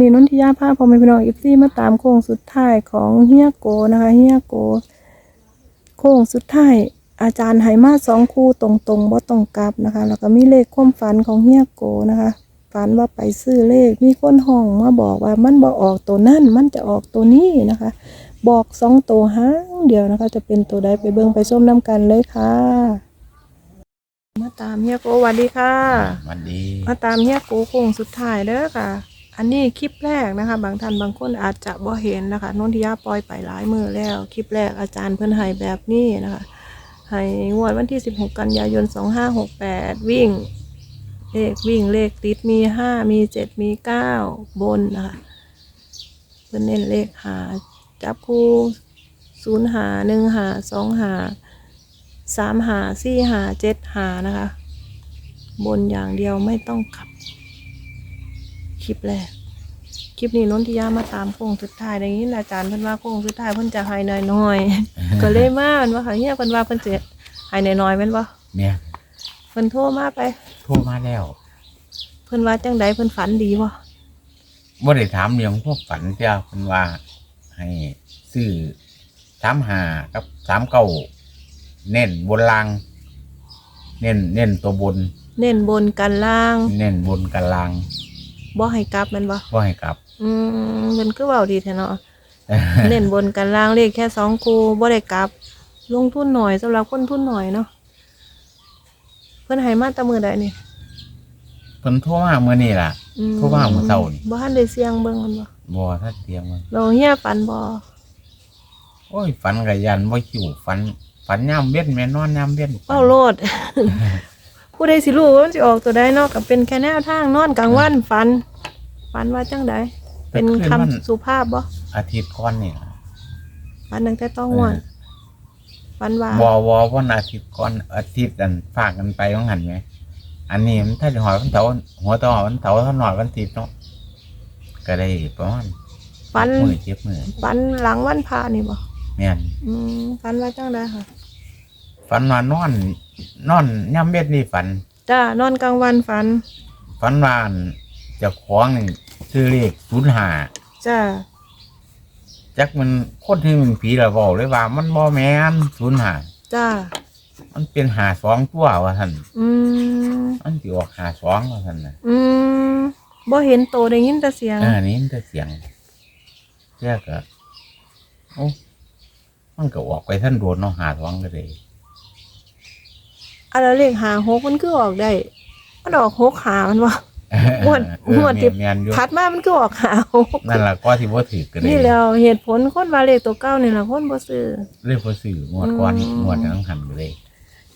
นี่นนทิยาภาพพอแม่พี่น้องอีฟซี่มาตามโค้งสุดท้ายของเฮียโกนะคะเฮียโก โค้งสุดท้ายอาจารย์ไหมาสองคู่ตรงๆบ่ตรงกลับนะคะ แล้วก็มีเลขความฝันของเฮียโกนะคะฝันว่าไปซื้อเลขมีคนห้องมาบอกว่ามันบ่ออกตัวนั่นมันจะออกตัวนี้นะคะ บอกสองตัวห้างเดียวนะคะ จะเป็นตัวใดไปเบิ่งไปส้มน้ำกันเลยค่ะ มาตามเฮียโกสวัสดีค่ะวันดี มาตามเฮียโกโค้งสุดท้ายเด้อค่ะ อันนี้คลิปแรกนะคะ บางท่านบางคนอาจจะบ่เห็นนะคะนนทิยาปล่อยไปหลายมือแล้ว คลิปแรกอาจารย์เพิ่อนให้แบบนี้นะคะให้งวดวันที่ 16 กันยายน 2568 วิ่ง เลขวิ่งเลขติดมี 5 มี 7 มี 9 บนนะคะเพิ่อนเน้นเลขหาจับคู่ศูนย์หาหนึ่งหาสองหาสามหาสี่หาเจ็ดหานะคะ บนอย่างเดียวไม่ต้องขับ คลิปแรก คลิปนี้นนทิยามาตามโค้งสุดท้ายอย่างนี้อาจารย์เพิ่นว่าโค้งสุดท้ายเพิ่นจะให้น้อยๆ ก็เลยมาอันว่าค่ะเนี่ยเพิ่นว่าเพิ่นจะให้น้อยๆแม่นบ่เนี่ยเพิ่นโทรมาไป โทรมาแล้วเพิ่นว่าจังใดเพิ่นฝันดีบ่ว่าได้ถามเรื่องพวกฝันเจ้าเป็นว่า ให้ซื้อสามหากับสามเก้าเน้นบนลาง เน้นเน้นตัวบน เน้นบนกันล่าง เน้นบนกันลาง บ่ให้กลับแม่นบ่ว่าให้กลับ อืมเพิ่นคือเว้าดีแท้เนาะ เน้นบนกันล่างเลขแค่สองคู่บ่ได้กลับ ลงทุนหน่อยสำหรับคนทุนหน่อยเนาะเพิ่นให้มาแตะมือใดนี่เพิ่นโทรมาเมื่อนี่ล่ะ อืโทรมาเมื่อเช้านี่ บ่ทันได้เสียงเบิ่งมันบ่บ่ถ้าเตรียมมันเราเฮียฝันบ่โอ้ยฝันกับยันบ่คิวฝันฝันย่ำเบ็ดแม่นอนย่ำเบ็ดเป้าโลด ผู้ใดสิรู้ว่ามันสิออกตัวใดเนาะก็เป็นแค่แนวทางนอนกลางวันฝันฝันว่าจังใดเป็นคำสุภาพบ่อาทิตย์ก่อนนี่ล่ะฝันตั้งแต่ต้องงวดฝันว่า วอวอวันอาทิตย์ก่อนอาทิตย์อันฝากกันไปว่าหันไหมอันนี้มันถ้าจะหอยวันเสาร์หัวต่อวันเสาร์ถ้าหน่อยวันอาทิตย์เนาะก็ได้ประมาณฝัน มือเจ็บมือฝันหลังวันพระนี่บ่แม่น อืมฝันว่าจังใดค่ะ ฝันว่านอน นอนย่ำเบ็ดนี่ฝัน จ้านอนกลางวันฝัน ฝันว่าอันเจะคล้าของนี่ชื่อเลขศูนย์หาจ้าจักมันโคตรที่มันผีละบอกเลยว่า มันบ่แม่นศูนย์หาจ้ามันเป็นหาสองตัวว่าท่านอืมมันสิออกหาสองว่าท่านนะอืมบ่เห็นโตได้ยินแต่เสียงเออนี่มันจะเสียงเรียกอะโอ้มันก็ออกไปท่านโดนเนาะหาท้องก็เลย อะไรเลขหาหกมันคือออกได้ มันออกหกหามันวะงวดเอองวดที่แม่นๆอยู่ถัดมามันคือออกหาหกนั่นล่ะก็ที่บ่ถือก็เลยนี่แหล้วเหตุผลคนว่าเลขตัวเก้านี่แหละคนบ่ซื้อเลยบ่ซื้องวดก่อนอืมงวดทั้งหันก็เลย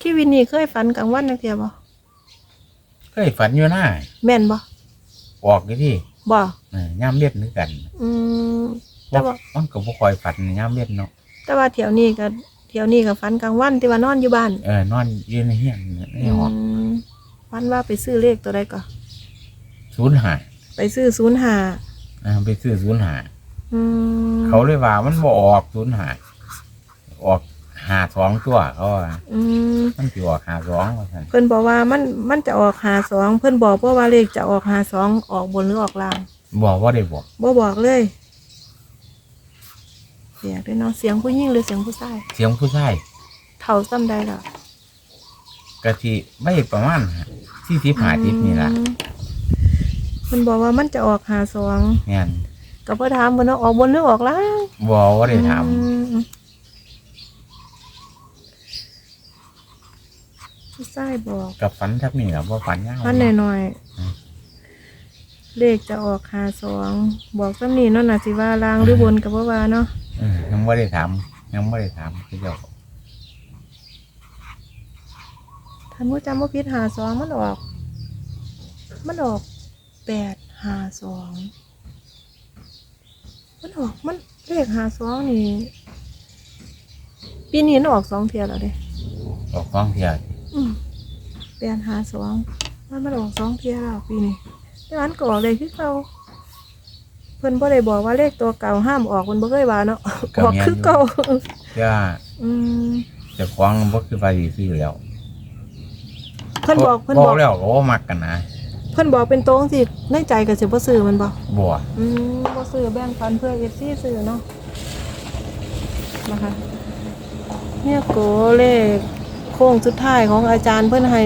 คิวินนี่เคยฝันกลางวันนักเทียบ่เคยฝันอยู่หน้าแม่นบ่ออกอยู่ที่บ่เออย่ามเล็ดนึกกัน อืมแต่ว่ามันก็บ่ค่อยฝันย่ามเล็ดเนาะแต่ว่าแถวนี้ก็ แถวนี้ก็ฝันกลางวันที่ว่านอนอยู่บ้านเออนอนอยู่ในเฮียนในห้องอืมฝันว่าไปซื้อเลขตัวใดก็ศูนย์หาไปซื้อศูนย์หาเออไปซื้อศูนย์หาอืมเขาเลยว่ามันบ่ออกศูนย์หาออกหาสองตัวเขาว่าอืมมันสิออกหาสองว่าซั่นเพิ่นบอกว่ามันมันจะออกหาสองเพิ่นบอกว่าว่าเลขจะออกหาสองออกบนหรือออกล่างบอกว่าได้บอกบ่บอกเลย เสียงด้วยเนาะเสียงผู้หญิงหรือเสียงผู้ชายเสียงผู้ชายเท่าซ้ำใดล่ะกะทิไม่ประมาณที่ทิพหาทิพนี่ล่ะอืมเพิ่นบอกว่ามันจะออกหาสองงานก็บ่ถามเพิ่นว่าออกบนหรือออกล่างบอกว่าได้ถามอืมผู้ชายบอกกับฝันทับนี่แหละว่าฝันยาวพันหน่อยอืมๆเลขจะออกหาสองบอกซ้ำนี่เนาะน่ะสิว่าล่างหรือบนก็บ่ว่าเนาะเออ ยังไม่ได้ถามยังไม่ได้ถามคือเจ้าท่านผู้จำว่าพิษหาสองมันออก มันออกแปดหาสองมันออกมันเลขหาสองนี่ปีนี้มันออกสองเทียแล้วเด้ออกฟ้องเทียอืมแปดหาสองมันมันออกสองเทียแล้วปีนี้แต่อันก็ออกเลยคือเก่า เพิ่นบ่ได้บอกว่าเลขตัวเก่าห้ามออกมันบ่เคยว่าเนาะออกคือเก่าเพื่ออืมจะคว้างบ่คือไปซื้อแล้วเพิ่นบอกเพิ่นบบออกกแล้วก็ว่ามักกันนะพพิ่นบอกเป็นโตจังสิในใจก็สิบ่ซื้อมันบ่บัวอืมบ่ซื้อแบ่งปันเพื่อ FC ซื้อเนาะนะคะเนี่ยโกเลขโค้งสุดท้ายของอาจารย์เพิ่นให้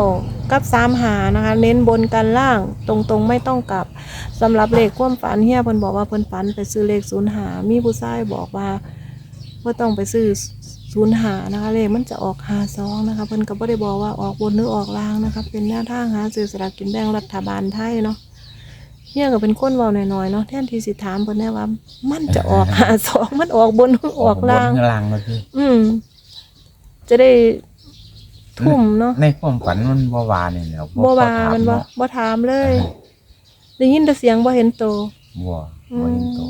39 กับ35นะคะ เน้นบนกันล่างตรงๆไม่ต้องกลับสำหรับเลขความฝันเฮียเพิ่นบอกว่าเพิ่นฝันไปซื้อเลข05มีผู้ชายบอกว่าบ่ต้องไปซื้อ05นะคะเลขมันจะออก52นะคะเพิ่นก็บ่ได้บอกว่าออกบนหรือออกล่างนะคะเป็นแนวทางหาซื้อสลากกินแบ่งรัฐบาลไทยเนาะเฮียก็เป็นคนเว้าหน่อยๆเนาะแทนที่สิถามเพิ่นแน่ว่า มันจะออกหาสองมันออกบนหรือออกล่างบนข้างล่างมาคืออืมจะได้ ทุ่มเนาะในความฝันมันบ่วาเนี่ยแหล้วบ่ว่ามันบ่บ่ถามเลย ได้ยินแต่เสียงบ่เห็นโตวบัวอืบ่มเห็นโตว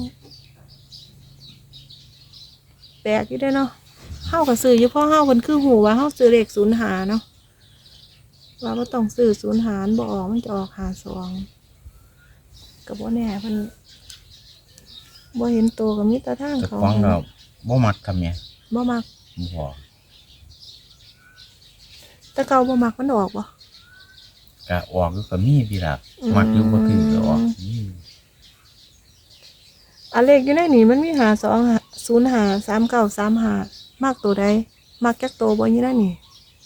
แปลกอยู่เด้อเนาะเฮาก็ซื้ออยู่เพราะเฮาเพิ่นคือหูว่าเฮาซื้อเลข0หาเนาะว่าบ่ต้องซื้อ0หารบ่ออกมันจะออกหาสองก็บ่แน่เพิ่นบ่เห็นโตวก็มีแต่ทางแต่เขาฟังก็บ่มักทำเนี่ยบ่มักบัว แต่เก่าบ่มักมันออกบ่ก็ออกอยู่ก็มีพี่ล่ะอืมมักอยู่บ่ถือก็ออกมีอันเลขอยู่ในนี่มันมีหาสองศูนย์หาสามเก้าสามหามากตัวใดมากแก๊กตัวบ่อยู่ในนี่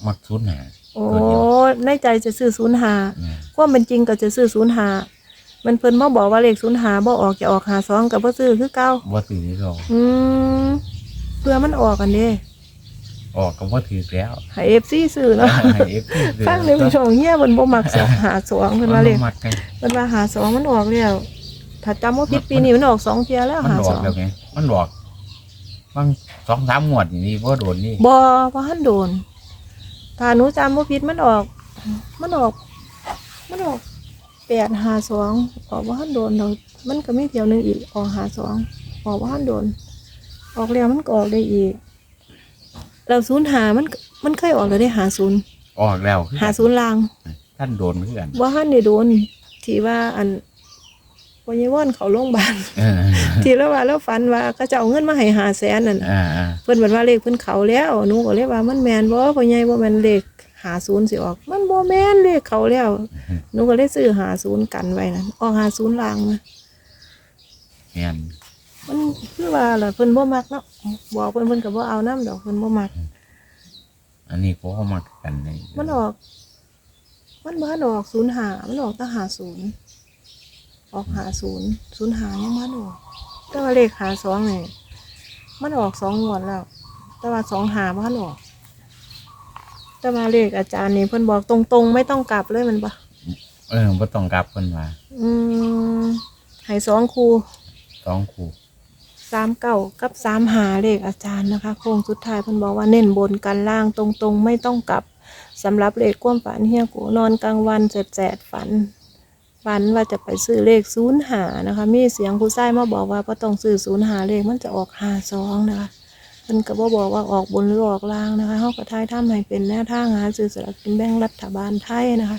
มักชุดหนาโอ้ตัวเดียวในใจจะซื้อศูนย์หาเนี่ยความเป็นจริงก็จะซื้อศูนย์หามันเพิ่นมาบอกว่าเลขศูนย์หาบ่ออกจะออกหาสองกับบ่ซื้อคือเก่าบ่ถือเขาอืมเพื่อมันออกกันเด้ ออกก็บ่ถือแล้วให้ FC ซื้อเนาะให้ FP ซื้อฟังในผู้ชมเฮียเพิ่นบ่มักสองหาสองเพิ่นว่าเลขมันบ่มักไงเพิ่นว่าหาสองมันออกแล้วถ้าจำบ่ผิดปีนี้มันออกสองเที่ยแล้วมันหาอสออกงแล้วไงมันออกบางสองสามงวดนี่บ่โดนนี่บอว่าหันโดนถ้าหนูจำว่าผิดมันออก มันออก มันออกแปดหาสองออกว่าหันโดนเรามันก็ไม่เที่ยวหนึงอีกออกหาสองออกว่าหันโดน ออกแล้วมันก็ออกได้อีก เราศูนย์หามันก็มันเคยออกเลยได้หาศูนย์ออกแล้วคือหาศูนย์ลางท่านโดนคือกันว่าหันได้โดนที่ว่าอันวันยว่อนเขาโรงพยาบาลเออที่แล้วว่าแล้วฝันว่าก็จะเอาเงินมาให้หาแสนนั่นน่ะอ่าอ่าเพิ่นบอกว่าเลขเพิ่นเขาแล้วหนูก็เลยว่ามันแมนบ่พ่อใหญ่บ่แม่นเลขหาศูนย์สิออก มันบ่แม่นเลขเขาแล้วหนูก็เลยซื้อหาศูนย์กันไว้นั่นออกหาศูนย์ลางนะแม่น มันคือว่าล่ะเพิ่นบ่มักเนาะบอกเพิ่นเพิ่นก็บ่เอาน้ำดอกเพิ่นบ่มัก อันนี้ก็มักกันในมันออก มันบ่ทันออกศูนย์หามันออกแต่หาศูนย์ออกหาศูนย์ศูนย์หายังบ่ทันออกแต่ว่าเลขหาสองนี่มันออกสองงวดแล้ว แต่ว่าสองหาบ่ทันออก แต่ว่าเลขอาจารย์นี่เพิ่นบอกตรงๆ ไม่ต้องกลับเลยแมันปะเออบ่ต้องกลับเพิ่นว่าอืมให้สองครูสองคู่ สามเก้ากับสามหาเลขอาจารย์นะคะ โค้งสุดท้ายเพิ่นบอกว่าเน้นบนกันล่างตรงๆ ไม่ต้องกลับสำหรับเลขควมฝันเฮียกูนอนกลางวันแสดๆฝัน ฝันว่าจะไปซื้อเลขศูนย์หานะคะ มีเสียงผู้ชายมาบอกว่าพอต้องซื้อศูนย์หาเลขมันจะออกหาสองนะคะเพิ่นก็บ่บอกว่าออกบนหรือออกล่างนะคะเฮาก็ทายทำให้เป็นแนวทางหาซื้อสลากกินแบ่งรัฐบาลไทยนะคะ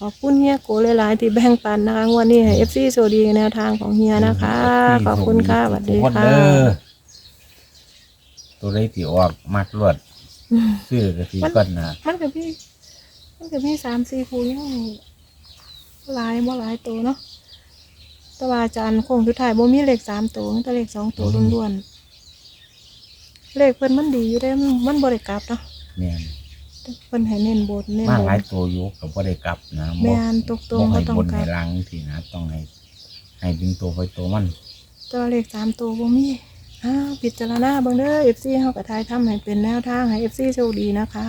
ขอบคุณเฮียโกหลายๆที่แบ่งปันนะคะงวันนี้ให้เอฟซีโชคดีแนวทางของเฮียนะคะ ขอบคุณค่ะสวัสดีทุกนค่ะเด้อตัวใดที่ออกมักรวดอืมซื้อก็สิก่อนนะมันกับพี่มันกับพี่สามสี่คูยังหลายบ่หลายตัวเนาะแตว่าอาจารย์คงสุดท้ายบ่มีเลขสามตัวมีแต่เลขสองตัวล้วนๆเลขเพิ่นมันดีอยู่ได้มันมันบ่ได้กลับเนาะแม่น เพิ่นให้เน้นบนเน้นมาบหลายนตัวอยู่ก็บ่ได้กลับนะแม่นตรงๆบ่ให้บ่ต้องบนกลับให้ล่างสินะ ต้องให้ ให้ดึงตัวไปตัวมัน ตัวเลขสามตัวบ่มีอ้าวพิจารณาเบิ่งเด้อ FC เฮาก็ทายทำให้เป็นแนวทางให้ FC โชคดีนะคะ